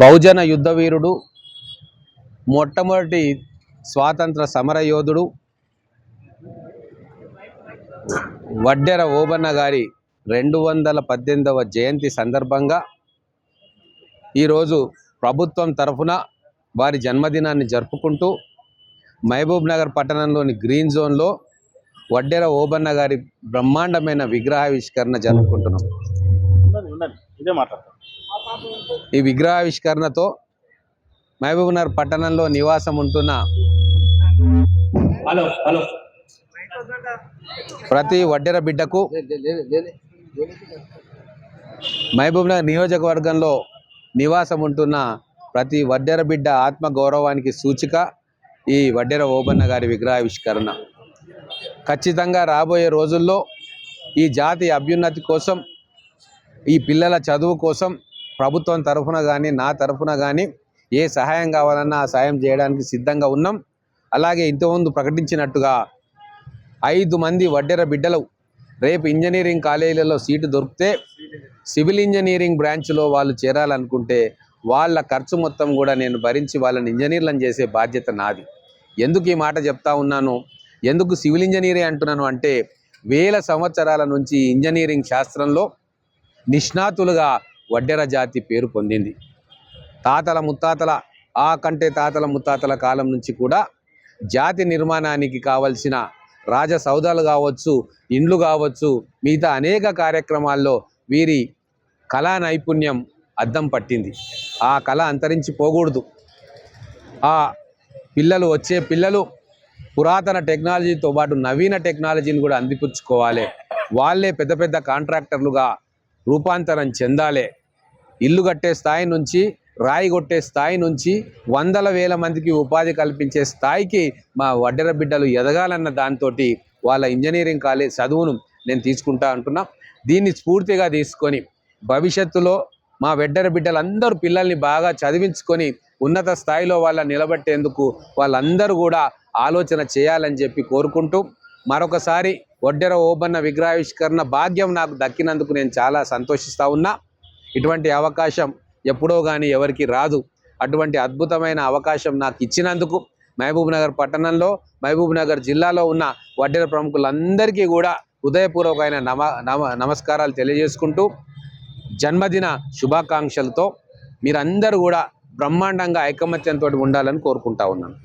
బహుజన యుద్ధ వీరుడు మొట్టమొదటి స్వాతంత్ర సమర యోధుడు వడ్డెర ఓబన్న గారి రెండు వందల పద్దెనిమిదవ జయంతి సందర్భంగా ఈరోజు ప్రభుత్వం తరఫున వారి జన్మదినాన్ని జరుపుకుంటూ మహబూబ్ నగర్ పట్టణంలోని గ్రీన్ జోన్లో వడ్డెర ఓబన్న గారి బ్రహ్మాండమైన విగ్రహావిష్కరణ జరుపుకుంటున్నాం. ఇదే మాట్లాడతాం. ఈ విగ్రహావిష్కరణతో మహబూబ్ నగర్ పట్టణంలో నివాసం ఉంటున్న హలో హలో. ప్రతి వడ్డెర బిడ్డకు మహబూబ్ నగర్ నియోజకవర్గంలో నివాసం ఉంటున్న ప్రతి వడ్డెర బిడ్డ ఆత్మ గౌరవానికి సూచిక ఈ వడ్డెర ఓబన్న గారి విగ్రహావిష్కరణ. ఖచ్చితంగా రాబోయే రోజుల్లో ఈ జాతి అభ్యున్నతి కోసం ఈ పిల్లల చదువు కోసం ప్రభుత్వం తరఫున కానీ నా తరఫున కానీ ఏ సహాయం కావాలన్నా ఆ సహాయం చేయడానికి సిద్ధంగా ఉన్నాం. అలాగే ఇంతకుముందు ప్రకటించినట్టుగా ఐదు మంది వడ్డెర బిడ్డలు రేపు ఇంజనీరింగ్ కాలేజీలలో సీటు దొరికితే సివిల్ ఇంజనీరింగ్ బ్రాంచ్లో వాళ్ళు చేరాలనుకుంటే వాళ్ళ ఖర్చు మొత్తం కూడా నేను భరించి వాళ్ళని ఇంజనీర్లను చేసే బాధ్యత నాది. ఎందుకు ఈ మాట చెప్తా ఉన్నాను? ఎందుకు సివిల్ ఇంజనీరే అంటున్నాను అంటే వేల సంవత్సరాల నుంచి ఇంజనీరింగ్ శాస్త్రంలో నిష్ణాతులుగా వడ్డెర జాతి పేరు పొందింది. తాతల ముత్తాతల ఆ కంటే తాతల ముత్తాతల కాలం నుంచి కూడా జాతి నిర్మాణానికి కావలసిన రాజ సౌదాలు కావచ్చు ఇండ్లు కావచ్చు మిగతా అనేక కార్యక్రమాల్లో వీరి కళా నైపుణ్యం అద్దం పట్టింది. ఆ కళ అంతరించిపోకూడదు ఆ పిల్లలు వచ్చే పిల్లలు పురాతన టెక్నాలజీతో పాటు నవీన టెక్నాలజీని కూడా అందిపుచ్చుకోవాలి. వాళ్ళే పెద్ద పెద్ద కాంట్రాక్టర్లుగా రూపాంతరం చెందాలే. ఇల్లు కట్టే స్థాయి నుంచి రాయి కొట్టే స్థాయి నుంచి వందల వేల మందికి ఉపాధి కల్పించే స్థాయికి మా వడ్డెర బిడ్డలు ఎదగాలన్న దాంతో వాళ్ళ ఇంజనీరింగ్ కాలేజ్ చదువును నేను తీసుకుంటా అంటున్నా. దీన్ని స్ఫూర్తిగా తీసుకొని భవిష్యత్తులో మా వెడ్డర బిడ్డలందరూ పిల్లల్ని బాగా చదివించుకొని ఉన్నత స్థాయిలో వాళ్ళ నిలబెట్టేందుకు వాళ్ళందరూ కూడా ఆలోచన చేయాలని చెప్పి కోరుకుంటూ మరొకసారి ఒడ్డెర ఓబన్న విగ్రహావిష్కరణ భాగ్యం నాకు దక్కినందుకు నేను చాలా సంతోషిస్తూ ఉన్నా. ఇటువంటి అవకాశం ఎప్పుడో కానీ ఎవరికి రాదు. అటువంటి అద్భుతమైన అవకాశం నాకు ఇచ్చినందుకు మహబూబ్ నగర్ పట్టణంలో మహబూబ్ నగర్ జిల్లాలో ఉన్న వడ్డెర ప్రముఖులందరికీ కూడా హృదయపూర్వకమైన నమ నమ నమస్కారాలు తెలియజేసుకుంటూ జన్మదిన శుభాకాంక్షలతో మీరందరూ కూడా బ్రహ్మాండంగా ఐకమత్యంతో ఉండాలని కోరుకుంటా ఉన్నాను.